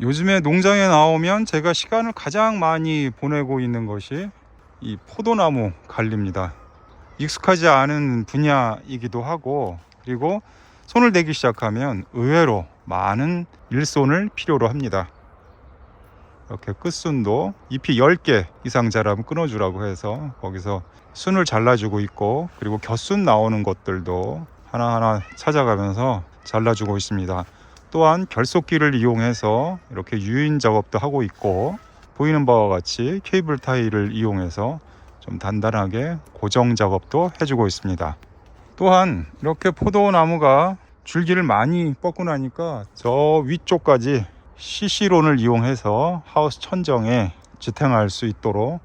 요즘에 농장에 나오면 제가 시간을 가장 많이 보내고 있는 것이 이 포도나무 관리입니다. 익숙하지 않은 분야이기도 하고 그리고 손을 대기 시작하면 의외로 많은 일손을 필요로 합니다. 이렇게 끝순도 잎이 10개 이상 자라면 끊어주라고 해서 거기서 순을 잘라주고 있고 그리고 곁순 나오는 것들도 하나하나 찾아가면서 잘라주고 있습니다. 또한 결속기를 이용해서 이렇게 유인 작업도 하고 있고 보이는 바와 같이 케이블 타이를 이용해서 좀 단단하게 고정 작업도 해주고 있습니다. 또한 이렇게 포도나무가 줄기를 많이 뻗고 나니까 저 위쪽까지 CC론을 이용해서 하우스 천정에 지탱할 수 있도록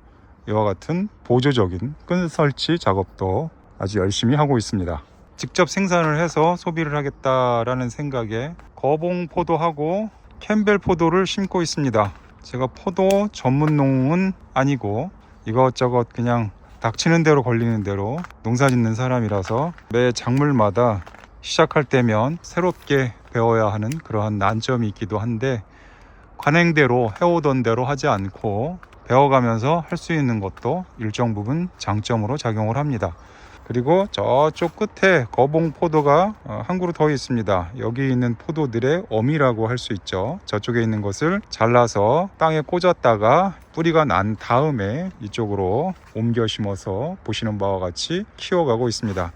이와 같은 보조적인 끈 설치 작업도 아주 열심히 하고 있습니다. 직접 생산을 해서 소비를 하겠다라는 생각에 거봉 포도하고 캠벨 포도를 심고 있습니다. 제가 포도 전문 농은 아니고 이것저것 그냥 닥치는 대로 걸리는 대로 농사 짓는 사람이라서 매 작물마다 시작할 때면 새롭게 배워야 하는 그러한 난점이 있기도 한데 관행대로 해오던 대로 하지 않고 배워가면서 할 수 있는 것도 일정 부분 장점으로 작용을 합니다. 그리고 저쪽 끝에 거봉 포도가 어, 한 그루 더 있습니다. 여기 있는 포도들의 어미라고 할 수 있죠. 저쪽에 있는 것을 잘라서 땅에 꽂았다가 뿌리가 난 다음에 이쪽으로 옮겨 심어서 보시는 바와 같이 키워가고 있습니다.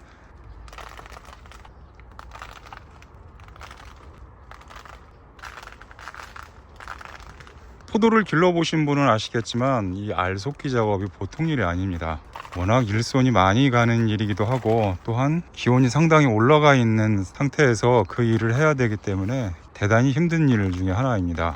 포도를 길러보신 분은 아시겠지만 이 알속기 작업이 보통 일이 아닙니다. 워낙 일손이 많이 가는 일이기도 하고 또한 기온이 상당히 올라가 있는 상태에서 그 일을 해야 되기 때문에 대단히 힘든 일 중에 하나입니다.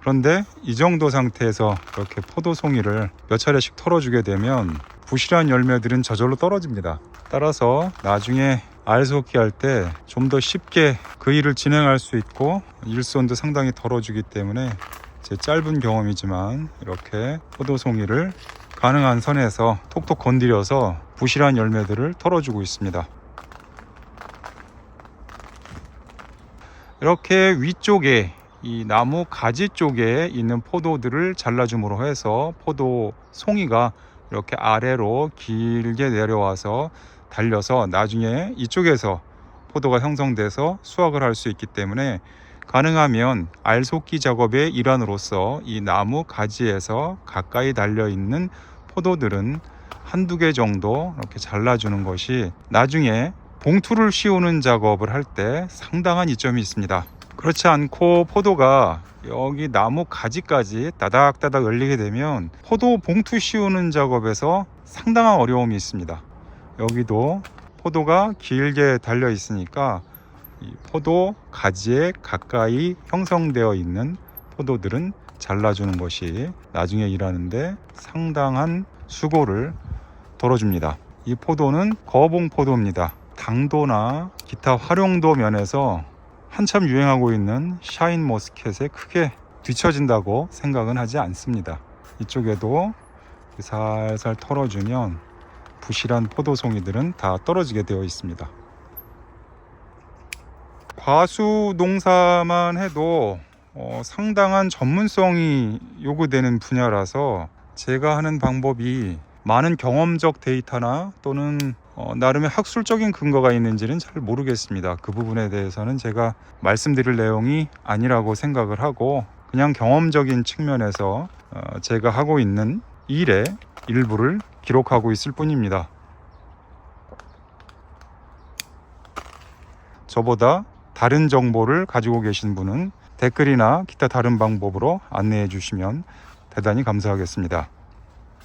그런데 이 정도 상태에서 이렇게 포도 송이를 몇 차례씩 털어주게 되면 부실한 열매들은 저절로 떨어집니다. 따라서 나중에 알속기 할 때 좀 더 쉽게 그 일을 진행할 수 있고 일손도 상당히 덜어주기 때문에 제 짧은 경험이지만 이렇게 포도 송이를 가능한 선에서 톡톡 건드려서 부실한 열매들을 털어주고 있습니다. 이렇게 위쪽에 이 나무 가지 쪽에 있는 포도들을 잘라줌으로 해서 포도 송이가 이렇게 아래로 길게 내려와서 달려서 나중에 이쪽에서 포도가 형성돼서 수확을 할 수 있기 때문에 가능하면 알속기 작업의 일환으로서 이 나무 가지에서 가까이 달려 있는 포도들은 한두 개 정도 이렇게 잘라주는 것이 나중에 봉투를 씌우는 작업을 할 때 상당한 이점이 있습니다. 그렇지 않고 포도가 여기 나무 가지까지 따닥따닥 열리게 되면 포도 봉투 씌우는 작업에서 상당한 어려움이 있습니다. 여기도 포도가 길게 달려 있으니까 이 포도 가지에 가까이 형성되어 있는 포도들은 잘라주는 것이 나중에 일하는데 상당한 수고를 덜어줍니다. 이 포도는 거봉 포도입니다. 당도나 기타 활용도 면에서 한참 유행하고 있는 샤인 머스켓에 크게 뒤처진다고 생각은 하지 않습니다. 이쪽에도 살살 털어주면 부실한 포도송이들은 다 떨어지게 되어 있습니다. 과수 농사만 해도 어, 상당한 전문성이 요구되는 분야라서 제가 하는 방법이 많은 경험적 데이터나 또는 어, 나름의 학술적인 근거가 있는지는 잘 모르겠습니다. 그 부분에 대해서는 제가 말씀드릴 내용이 아니라고 생각을 하고 그냥 경험적인 측면에서 어, 제가 하고 있는 일의 일부를 기록하고 있을 뿐입니다. 저보다 다른 정보를 가지고 계신 분은 댓글이나 기타 다른 방법으로 안내해 주시면 대단히 감사하겠습니다.